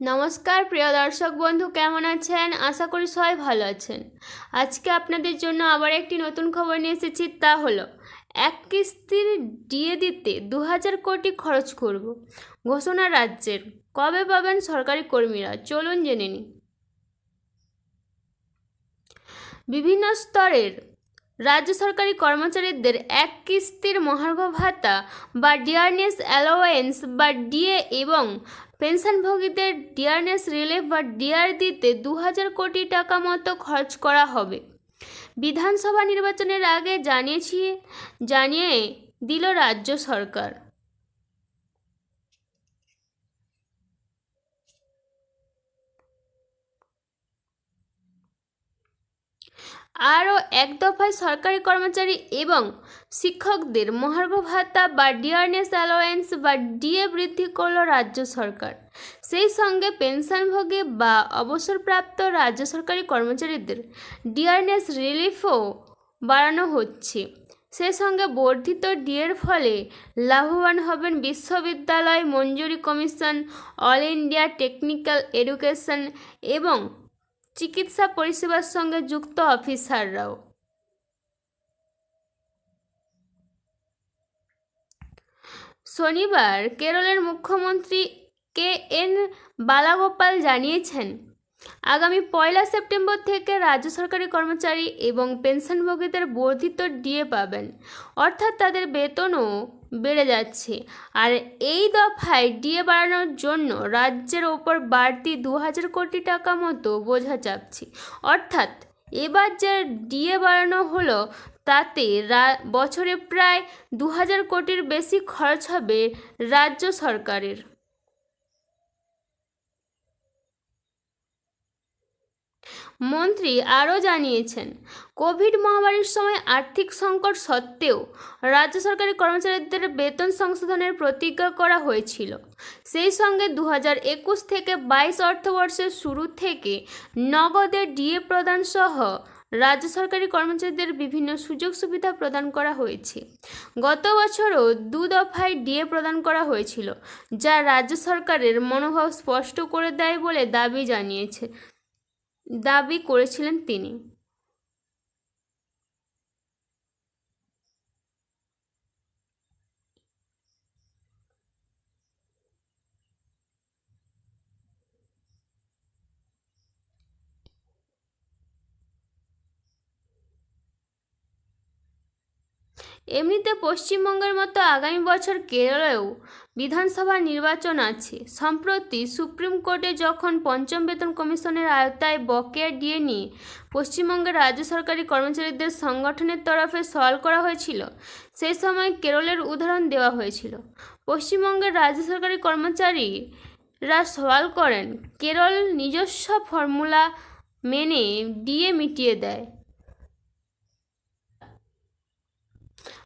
নমস্কার, প্রিয় দর্শক বন্ধু, কেমন আছেন? আশা করি সবাই ভালো আছেন। আজকে আপনাদের জন্য আবার একটি নতুন খবর নিয়ে এসেছি, তা হলো, এক কিস্তির ডিএ দিতে দু হাজার কোটি খরচ করব। ঘোষণা রাজ্যের। কবে পাবেন সরকারি কর্মীরা? চলুন জেনে নিই। বিভিন্ন স্তরের রাজ্য সরকারি কর্মচারীদের এক কিস্তির মহার্ঘ ভাতা বা ডিয়ারনেস অ্যালোয়েন্স বা ডিএ এবং পেনশনভোগীদের ডিয়ারনেস রিলিফ বা ডিআর দিতে দু হাজার কোটি টাকা মতো খরচ করা হবে। বিধানসভা নির্বাচনের আগে জানিয়েছি, জানিয়ে দিল রাজ্য সরকার। আরও এক দফায় সরকারি কর্মচারী এবং শিক্ষকদের মহার্ঘ ভাতা বা ডিয়ারনেস অ্যালোয়েন্স বা ডিএ বৃদ্ধি করল রাজ্য সরকার। সেই সঙ্গে পেনশনভোগী বা অবসরপ্রাপ্ত রাজ্য সরকারি কর্মচারীদের ডিয়ারনেস রিলিফও বাড়ানো হচ্ছে। সে সঙ্গে বর্ধিত ডিএর ফলে লাভবান হবেন বিশ্ববিদ্যালয় মঞ্জুরি commission, all India technical education এবং চিকিৎসা পরিষেবার সঙ্গে যুক্ত অফিসাররাও। শনিবার কেরলের মুখ্যমন্ত্রী কে এন বালাগোপাল জানিয়েছেন আগামী পয়লা সেপ্টেম্বর থেকে রাজ্য সরকারি কর্মচারী এবং পেনশনভোগীদের বর্ধিত ডিএ পাবেন। অর্থাৎ তাদের বেতনও বেড়ে যাচ্ছে। আর এই দফায় ডিএ বাড়ানোর জন্য রাজ্যের ওপর বাড়তি দু হাজার কোটি টাকা মতো বোঝা চাপছে। অর্থাৎ এবার যে ডিএ বাড়ানো হলো, তাতে বছরে প্রায় দু হাজার কোটির বেশি খরচ হবে রাজ্য সরকারের। মন্ত্রী আরও জানিয়েছেন, কোভিড মহামারীর সময় আর্থিক সংকট সত্ত্বেও রাজ্য সরকারি কর্মচারীদের বেতন সংশোধনের প্রতিজ্ঞা করা হয়েছিল। সেই সঙ্গে দু একুশ থেকে বাইশ অর্থবর্ষের শুরু থেকে নগদে ডিএ প্রদান সহ রাজ্য সরকারি কর্মচারীদের বিভিন্ন সুযোগ সুবিধা প্রদান করা হয়েছে। গত বছরও দু দফায় ডিএ প্রদান করা হয়েছিল, যা রাজ্য সরকারের মনোভাব স্পষ্ট করে দেয় বলে দাবি জানিয়েছে দাবি করেছিলেন তিনি। এমনিতে পশ্চিমবঙ্গের মতো আগামী বছর কেরলেও বিধানসভা নির্বাচন আছে। সম্প্রতি সুপ্রিম কোর্টে যখন পঞ্চম বেতন কমিশনের আয়তায় বকেয়া ডিএ নিয়ে পশ্চিমবঙ্গের রাজ্য সরকারি কর্মচারীদের সংগঠনের তরফে সওয়াল করা হয়েছিল সেই সময় কেরলের উদাহরণ দেওয়া হয়েছিল। পশ্চিমবঙ্গের রাজ্য সরকারি কর্মচারীরা সওয়াল করেন, কেরল নিজস্ব ফর্মুলা মেনে ডিএ মিটিয়ে দেয়।